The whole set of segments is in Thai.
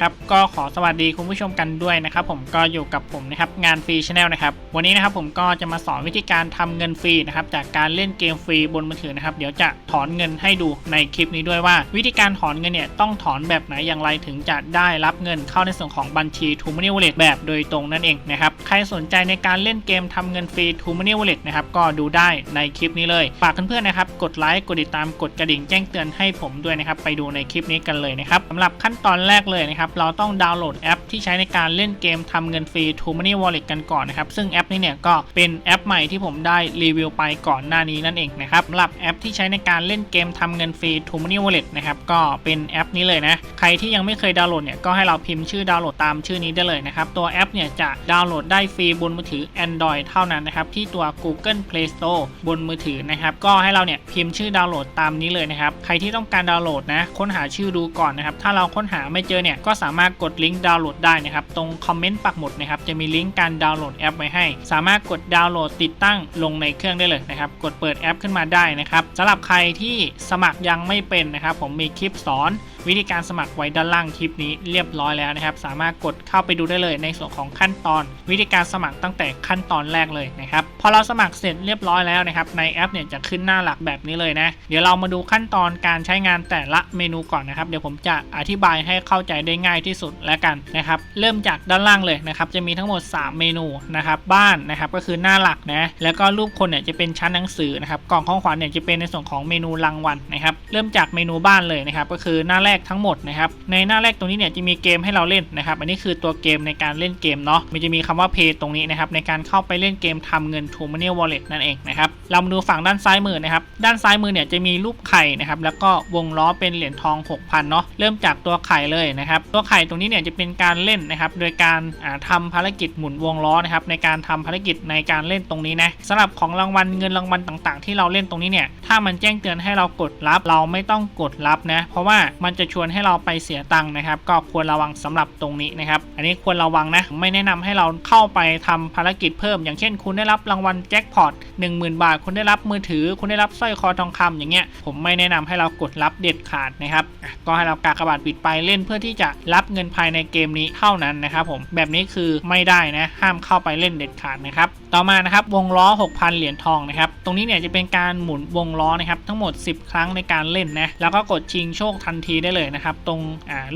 ครับก็ขอสวัสดีคุณผู้ชมกันด้วยนะครับผมก็อยู่กับผมนะครับงานฟรีชาแนลนะครับวันนี้นะครับผมก็จะมาสอนวิธีการทำเงินฟรีนะครับจากการเล่นเกมฟรีบนมือถือนะครับเดี๋ยวจะถอนเงินให้ดูในคลิปนี้ด้วยว่า วิธีการถอนเงินเนี่ยต้องถอนแบบไหนอย่างไรถึงจะได้รับเงินเข้าในส่วนของบัญชี t ูม Money Wallet แบบโดยตรงนั่นเองนะครับใครสนใจในการเล่นเกมทำเงินฟรี t ูม Money Wallet นะครับก็ดูได้ในคลิปนี้เลยฝากเพื่อนๆนะครับกดไลค์กดติดตามกดกระดิ่งแจ้งเตือนให้ผมด้วยนะครับไปดูในคลิปนี้กันเลยนะครับสำหรับขั้นตอนแรกเลยนะครับเราต้องดาวน์โหลดแอปที่ใช้ในการเล่นเกมทำเงินฟรี t ูม Money Wallet กันก่อนนะครับ ซึ่งแอปนี้เนี่ยก็เป็นแอปใหม่ที่ผมได้รีวิวไปก่อนหน้านี้นั่นเองนะครับสำหรับแอปที่ใช้ในการเล่นเกมทำเงินฟรี t ูม Money Wallet นะครับก็เป็นแอปนี้เลยนะ ใครที่ยังไม่เคยดาวน์โหลดเนี่ยก็ให้เราพิมพ์ชื่อดาวน์โหลดตามชื่อนี้ได้เลยนะครับ ตัวแอปเนี่ยจะดาวน์โหลดได้ฟรีบนมือถือ Android เท่านั้นนะครับที่ตัว Google Play Store บนมือถือนะครับก็ให้เราเนี่ยพิมพ์ชื่อดาวน์โหลดตามนี้เลยนะครับใครที่ต้องการดาวน์โหลดนะค้นหาชื่อดูก่อนนะครับถ้าเราค้นหาไม่เจอเนี่ยก็สามารถกดลิงก์ดาวน์โหลดได้นะครับ ตรงคอมเมนต์ปักหมุดนะครับ จะมีลิงก์การดาวน์โหลดแอปไว้ให้ สามารถกดดาวน์โหลดติดตั้งลงในเครื่องได้เลยนะครับ กดเปิดแอปขึ้นมาได้นะครับสำหรับใครที่สมัครยังไม่เป็นนะครับ ผมมีคลิปสอนวิธีการสมัครไว้ด้านล่างคลิปนี้เรียบร้อยแล้วนะครับ สามารถกดเข้าไปดูได้เลยในส่วนของขั้นตอน วิธีการสมัครตั้งแต่ขั้นตอนแรกเลยนะครับพอเราสมัครเสร็จเรียบร้อยแล้วนะครับในแอปเนี่ยจะขึ้นหน้าหลักแบบนี้เลยนะเดี๋ยวเรามาดูขั้นตอนการใช้งานแต่ละเมนูก่อนนะครับ เดี๋ยวผมจะอธิบายให้เข้าใจได้ง่ายที่สุดแล้วกันนะครับเริ่มจากด้านล่างเลยนะครับจะมีทั้งหมด 3 เมนูนะครับบ้านนะครับก็คือหน้าหลักนะแล้วก็รูปคนเนี่ยจะเป็นชั้นหนังสือนะครับกล่องข้องขวัญเนี่ยจะเป็นในส่วนของเมนูรางวัลนะครับเริ่มจากเมนูบ้านเลยนะครับก็คือหน้าแรกทั้งหมดนะครับในหน้าแรกตรงนี้เนี่ยจะมีเกมให้เราเล่นนะครับอันนี้คือตัวเกมในการเล่นเกมเนาะมันจะมีคำว่า Pay ตรงนี้นะครับในการเข้าไปเล่นเกมทำเงิน t ู Money Wallet นั่นเองนะครับเรามาดูฝั่งด้านซ้ายมือนะครับด้านซ้ายมือเนี่ยจะมีรูปไข่นะครับแล้วก็วงล้อเป็นเหรียญทอง 6,000เนาะเริ่มจากตัวไข่เลยนะครับตัวไข่ตรงนี้เนี่ยจะเป็นการเล่นนะครับโดยการอ่าทำภารกิจหมุนวงล้อนะครับในการทำภารกิจในการเล่นตรงนี้นะสำหรับของรางวัลเงินรางวัลต่างๆ ที่เราเล่นตรงนี้เนี่ยถ้ามันแจ้งเตือนให้เรากดรับเราไม่ต้องกดรับนะเพราะว่ามันจะชวนให้เราไปเสียตังค์นะครับก็ควรระวังสำหรับตรงนี้นะครับอันนี้ควรระวังนะไม่แนะนำให้เราเข้าไปทำภารกิจเพิ่ม อย่างเช่น คุณได้รับรางางวัลแจ็คพอต10,000 บาท คุณได้รับมือถือ คุณได้รับสร้อยคอทองคำอย่างเงี้ย ผมไม่แนะนำให้เรากดรับเด็ดขาดนะครับ ก็ให้เรากากระบาดปิดไปเล่นเพื่อที่จะรับเงินภายในเกมนี้เท่านั้นนะครับผม แบบนี้คือไม่ได้นะ ห้ามเข้าไปเล่นเด็ดขาดนะครับ ต่อมานะครับวงล้อ 6,000 เหรียญทองนะครับ ตรงนี้เนี่ยจะเป็นการหมุนวงล้อนะครับทั้งหมด 10 ครั้งในการเล่นนะ แล้วก็กดชิงโชคทันทีได้เลยนะครับ ตรง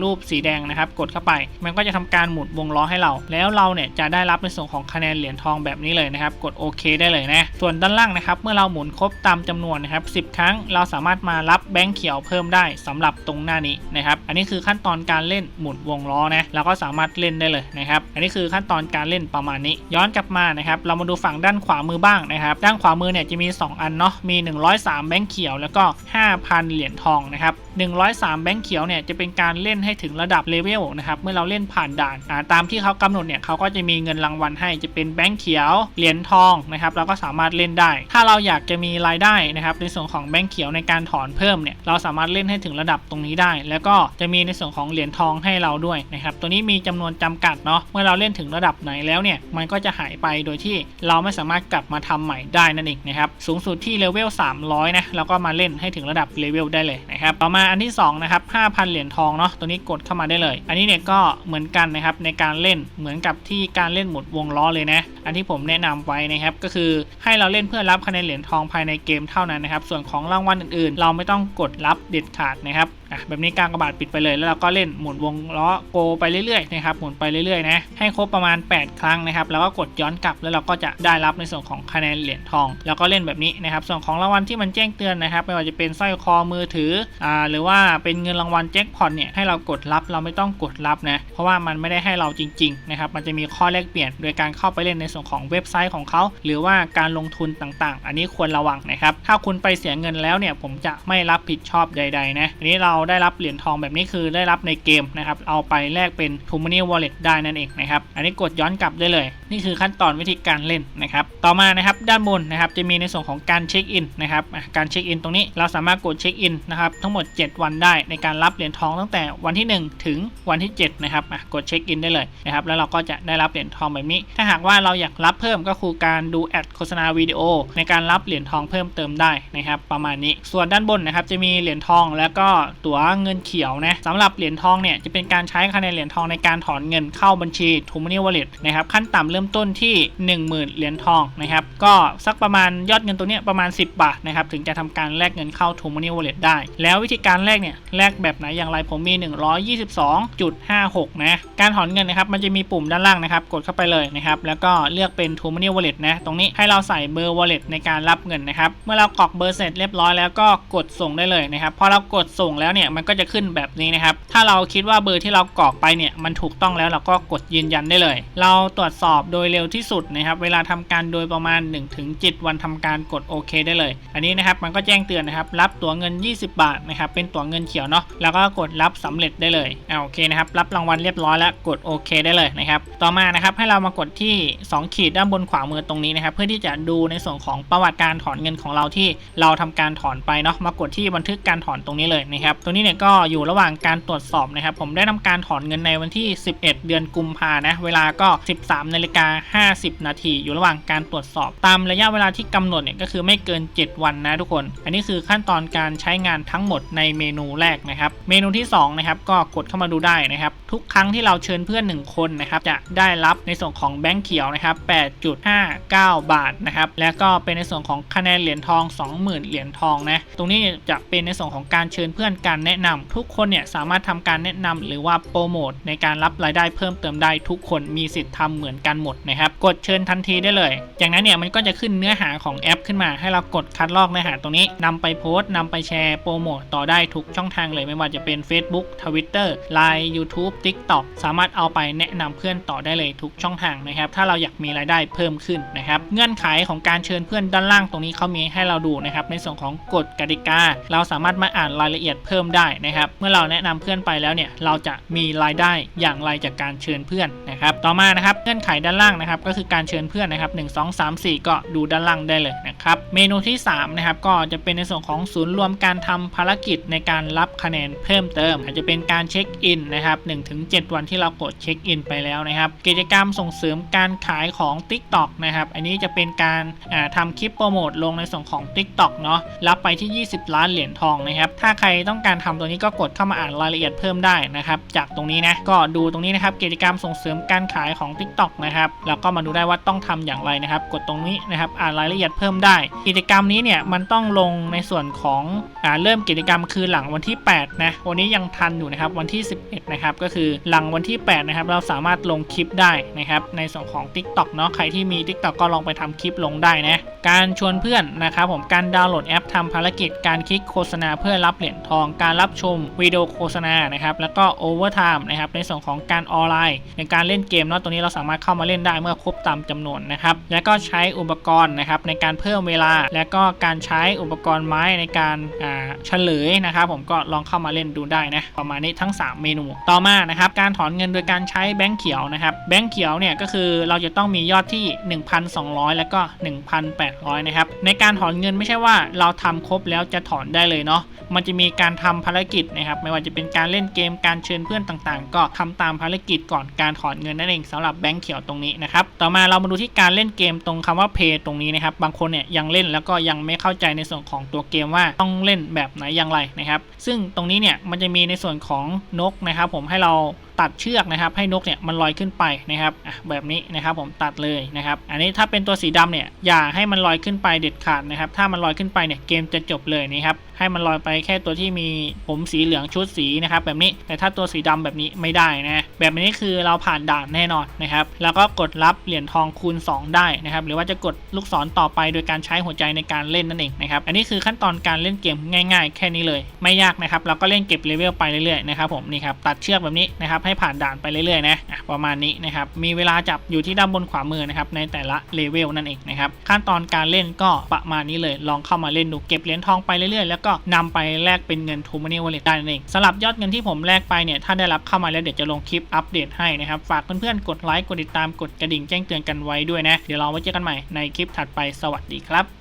รูปสีแดงนะครับ กดเข้าไป มันก็จะทำการหมุนวงล้อให้เรา แล้วเราเนี่ยจะได้รับในส่วนของคะแนนเหรียญทองแบบนี้เลยนะครับ กดโอเคได้เลยนะ ส่วนด้านล่างนะครับ เมื่อเราหมุนครบตามจำนวนนะครับ10ครั้งเราสามารถมารับแบงค์เขียวเพิ่มได้สำหรับตรงหน้านี้นะครับ อันนี้คือขั้นตอนการเล่นหมุนวงล้อนะเราก็สามารถเล่นได้เลยนะครับ อันนี้คือขั้นตอนการเล่นประมาณนี้ ย้อนกลับมานะครับ เรามาดูฝั่งด้านขวามือบ้างนะครับ ด้านขวามือเนี่ยจะมี 2 อันเนาะ มี 103 แบงค์เขียวแล้วก็ 5,000 เหรียญทองนะครับ103 แบงค์เขียวเนี่ยจะเป็นการเล่นให้ถึงระดับเลเวลนะครับเมื่อเราเล่นผ่านด่านาตามที่เขากำหนดเนี่ยเขาก็จะมีเงินรางวัลให้จะเป็นแบงค์เขียวเหรียญทองนะครับเราก็สามารถเล่นได้ ถ้าเราอยากจะมีรายได้นะครับในส่วนของแบงค์เขียวในการถอนเพิ่มเนี่ยเราสามารถเล่นให้ถึงระดับตรงนี้ได้ แล้วก็จะมีในส่วนของเหรียญทองให้เราด้วยนะครับตัวนี้มีจำนวนจำกัดเนาะเมื่อเราเล่นถึงระดับไหนแล้วเนี่ยมันก็จะหายไปโดยที่เราไม่สามารถกลับมาทำใหม่ได้นั่นเองนะครับสูงสุดที่เลเวล300นะเราก็มาเล่นให้ถึงระดับเลเวลได้เลยนะครับต่อมาอันที่2นะครับ5,000 เหรียญทองเนาะตัวนี้กดเข้ามาได้เลย อันนี้เนี่ยก็เหมือนกันนะครับในการเล่นเหมือนกับที่การเล่นหมุดวงล้อเลยนะ อันที่ผมแนะนำไว้นะครับก็คือให้เราเล่นเพื่อรับคะแนนเหรียญทองภายในเกมเท่านั้นนะครับส่วนของรางวัลอื่นๆ เราไม่ต้องกดรับเด็ดขาดนะครับอะแบบนี้กางกระบาดปิดไปเลย แล้วเราก็เล่นหมุนวงล้อโกไปเรื่อยๆนะครับหมุนไปเรื่อยๆนะให้ครบประมาณ 8 ครั้งนะครับแล้วก็กดย้อนกลับแล้วเราก็จะได้รับในส่วนของคะแนนเหรียญทอง แล้วก็เล่นแบบนี้นะครับส่วนของรางวัลที่มันแจ้งเตือนนะครับ ไม่ว่าจะเป็นสร้อยคอมือถืออ่าหรือว่าเป็นเงินรางวัลแจ็คพอตเนี่ยให้เรากดรับเราไม่ต้องกดรับนะเพราะว่ามันไม่ได้ให้เราจริงๆนะครับมันจะมีข้อแลกเปลี่ยนโดยการเข้าไปเล่นในส่วนของเว็บไซต์ของเขา หรือว่าการลงทุนต่างๆ อันนี้ควรระวังนะครับถ้าคุณไปเสียเงินแล้วเนี่ยผมจะไม่รับผิดชอบใดๆนะอันนี้เราได้รับเหรียญทองแบบนี้คือได้รับในเกมนะครับเอาไปแลกเป็น t ู Money Wallet ได้นั่นเองนะครับอันนี้กดย้อนกลับได้เลย นี่คือขั้นตอนวิธีการเล่นนะครับต่อมานะครับด้านบนนะครับจะมีในส่วนของการเช็คอินนะครับการเช็คอินตรงนี้เราสามารถกดเช็คอินนะครับทั้งหมด7 วันได้ในการรับเหรียญทองตั้งแต่วันที่ 1 ถึงวันที่ 7 นะครับอะกดเช็คอินได้เลยนะครับแล้วเราก็จะได้รับเหรียญทองแบบนี้ ถ้าหากว่าเราอยากรับเพิ่มก็คือการดูแอดโฆษณาวิดีโอ ในการรับเหรียญทองเพิ่มเติมได้นะครับประมาณนี้ส่วนด้านบนนะครับจะมีเหรียญทองแล้วก็ตั๋วเงินเขียวนะสำหรับเหรียญทองเนี่ยจะเป็นการใช้คะแนนเหรียญทองในการถอนเงินเข้าบัญชี t o m o n e y Wallet นะครับขั้นต่ำเริ่มต้นที่ 10,000 เหรียญทองนะครับก็สักประมาณยอดเงินตัวเนี้ยประมาณ 10 บาทนะครับถึงจะทำการแลกเงินเข้า t o m o n e y Wallet ได้ แล้ววิธีการแลกเนี่ยแลกแบบไหนอย่างไรผมมี 122.56 นะ การถอนเงินนะครับมันจะมีปุ่มด้านล่างนะครับ กดเข้าไปเลยนะครับ แล้วก็เลือกเป็น t o m o n e y Wallet นะ ตรงนี้ให้เราใส่เบอร์ Wallet ในการรับเงินนะครับ เมื่อเรากรอกเบอร์เสร็จเรียบร้อยแล้วก็กดส่งได้เลยนะครับ พอเรากดส่งแล้วเนี่ยมันก็จะขึ้นแบบนี้นะครับ ถ้าเราคิดว่าเบอร์ที่เรากรอกไปเนี่ยมันถูกต้องแล้วเราก็กดยืนยันได้เลย เราตรวจสอบโดยเร็วที่สุดนะครับ เวลาทำการโดยประมาณ 1-7 วันทำการกดโอเคได้เลย อันนี้นะครับมันก็แจ้งเตือนนะครับรับตั๋วเงิน 20 บาทนะครับเป็น็นตั๋วเงินเขียวเนาะแล้วก็กดรับสำเร็จได้เลยอ่าโอเคนะครับรับรางวัลเรียบร้อยแล้วกดโอเคได้เลยนะครับต่อมานะครับให้เรามากดที่ 2 ขีดด้านบนขวามือตรงนี้นะครับเพื่อที่จะดูในส่วนของประวัติการถอนเงินของเราที่เราทำการถอนไปเนาะมากดที่บันทึกการถอนตรงนี้เลยนะครับตรงนี้เนี่ยก็อยู่ระหว่างการตรวจสอบนะครับผมได้ทำการถอนเงินในวันที่ 11 เดือนกุมภานะเวลาก็ 13นาฬิกา50 นาทีอยู่ระหว่างการตรวจสอบตามระยะเวลาที่กำหนดเนี่ยก็คือไม่เกิน 7 วันนะทุกคน อันนี้คือขั้นตอนการใช้งานทั้งหมดในเมนูแรกนะครับ เมนูที่2นะครับก็กดเข้ามาดูได้นะครับ ทุกครั้งที่เราเชิญเพื่อน 1 คนนะครับจะได้รับในส่วนของแบงค์เขียวนะครับ8.59 บาทนะครับแล้วก็เป็นในส่วนของคะแนนเหรียญทอง 20,000 เหรียญทองนะตรงนี้จะเป็นในส่วนของการเชิญเพื่อนการแนะนำทุกคนเนี่ยสามารถทำการแนะนำหรือว่าโปรโมทในการรับรายได้เพิ่มเติมได้ทุกคนมีสิทธิ์ทำเหมือนกันหมดนะครับกดเชิญทันทีได้เลย จากนั้นเนี่ยมันก็จะขึ้นเนื้อหาของแอป ขึ้นมาให้เรากดคัดลอกเนื้อหาตรงนี้นำไปโพสต์นำไปแชร์โปรโมทต่อได้ทุกช่องทางเลยไม่ว่าจะเป็น Facebook Twitter Line YouTube TikTok สามารถเอาไปแนะนำเพื่อนต่อได้เลยทุกช่องทางนะครับ ถ้าเราอยากมีรายได้เพิ่มขึ้นนะครับ เงื่อนไขของการเชิญเพื่อนด้านล่างตรงนี้เขามีให้เราดูนะครับ ในส่วนของกฎกติกา เราสามารถมาอ่านรายละเอียดเพิ่มได้นะครับ เมื่อเราแนะนำเพื่อนไปแล้วเนี่ย เราจะมีรายได้อย่างไรจากการเชิญเพื่อนนะครับ ต่อมานะครับ เงื่อนไขด้านล่างนะครับ ก็คือการเชิญเพื่อนนะครับ1 2 3 4ก็ดูด้านล่างได้เลยนะครับ เมนูที่3นะครับ ก็จะเป็นในส่วนของศูนย์รวมการทำภารกิจในการรับคะแนนเพิ่มเติม อาจจะเป็นการเช็คอินนะครับ 1-7 วันที่เรากดเช็คอินไปแล้วนะครับ กิจกรรมส่งเสริมการขายของ TikTok นะครับ อันนี้จะเป็นการาทำคลิปโปรโมทลงในส่วนของ TikTok เนาะ รับไปที่ 20 ล้านเหรียญทองนะครับ ถ้าใครต้องการทำตัวนี้ก็กดเข้ามาอ่านรายละเอียดเพิ่มได้นะครับ จากตรงนี้นะ ก็ดูตรงนี้นะครับ กิจกรรมส่งเสริมการขายของ TikTok นะครับ แล้วก็มาดูได้ว่าต้องทำอย่างไรนะครับ กดตรงนี้นะครับ อ่านรายละเอียดเพิ่มได้ กิจกรรมนี้เนี่ย มันต้องลงในส่วนของอเริ่มกิจกรรมคือหลังวันที่ 8 นะ วันนี้ยังทันอยู่นะครับ วันที่ 11 นะครับ ก็คือหลังวันที่ 8 นะครับ เราสามารถลงคลิปได้นะครับ ในส่วนของ TikTok เนาะ ใครที่มี TikTok ก็ลองไปทำคลิปลงได้นะ การชวนเพื่อนนะครับผม การดาวน์โหลดแอปทำภารกิจ การคลิกโฆษณาเพื่อรับเหรียญทอง การรับชมวิดีโอโฆษณา นะครับ แล้วก็โอเวอร์ไทม์นะครับ ในส่วนของการออนไลน์ ในการเล่นเกมเนาะ ตัวนี้เราสามารถเข้ามาเล่นได้เมื่อครบตามจำนวนนะครับ แล้วก็ใช้อุปกรณ์นะครับในการเพิ่มเวลา แล้วก็การใช้อุปกรณ์ไม้ในการเฉลยนะครับผมก็ลองเข้ามาเล่นดูได้นะประมาณนี้ทั้ง 3 เมนูต่อมานะครับการถอนเงินโดยการใช้แบงค์เขียวนะครับแบงค์เขียวเนี่ยก็คือเราจะต้องมียอดที่ 1,200 แล้วก็ 1,800 นะครับในการถอนเงินไม่ใช่ว่าเราทำครบแล้วจะถอนได้เลยเนาะมันจะมีการทำภารกิจนะครับไม่ว่าจะเป็นการเล่นเกมการเชิญเพื่อนต่างๆ ก็ทำตามภารกิจก่อนการถอนเงินนั่นเองสำหรับแบงค์เขียวตรงนี้นะครับต่อมาเรามาดูที่การเล่นเกมตรงคำว่า Pay ตรงนี้นะครับบางคนเนี่ยยังเล่นแล้วก็ยังไม่เข้าใจในส่วนของตัวเกมว่าต้องเล่นแบบไหนอย่างไรนะครับ ซึ่งตรงนี้เนี่ยมันจะมีในส่วนของนกนะครับ ผมให้เรา ตัดเชือกนะครับให้นกเนี่ยมันลอยขึ้นไปนะครับแบบนี้นะครับผมตัดเลยนะครับอันนี้ถ้าเป็นตัวสีดำเนี่ยอย่าให้มันลอยขึ้นไปเด็ดขาดนะครับถ้ามันลอยขึ้นไปเนี่ยเกมจะจบเลยนะครับให้มันลอยไปแค่ตัวที่มีผมสีเหลืองชุดสีนะครับแบบนี้แต่ถ้าตัวสีดำแบบนี้ไม่ได้นะแบบนี้คือเราผ่านด่านแน่นอนนะครับแล้วก็กดรับเหรียญทองคูณ 2 ได้นะครับหรือว่าจะกดลูกศรต่อไปโดยการใช้หัวใจในการเล่นนั่นเองนะครับอันนี้คือขั้นตอนการเล่นเกมง่าย ๆ แค่นี้เลย ไม่ยากนะครับเราก็เล่นเก็บเลเวลไปเรื่อยๆนะครับผมนี่ครับตัดเชือกแบบนี้นะครับให้ให้ผ่านด่านไปเรื่อยๆนะะประมาณนี้นะครับมีเวลาจับอยู่ที่ด้านบนขวามือนะครับในแต่ละเลเวลนั่นเองนะครับขั้นตอนการเล่นก็ประมาณนี้เลยลองเข้ามาเล่นดูเก็บเหรียญทองไปเรื่อยๆ แล้วก็นำไปแลกเป็นเงินทูมานี่วอลเล็ตได้นั่นเองสำหรับยอดเงินที่ผมแลกไปเนี่ยถ้าได้รับเข้ามาแล้วเดี๋ยวจะลงคลิปอัปเดตให้นะครับฝากเพื่อนๆกดไลค์กดติดตามกดกระดิ่งแจ้งเตือนกันไว้ด้วยนะเดี๋ยวเราไว้เจอกันใหม่ในคลิปถัดไปสวัสดีครับ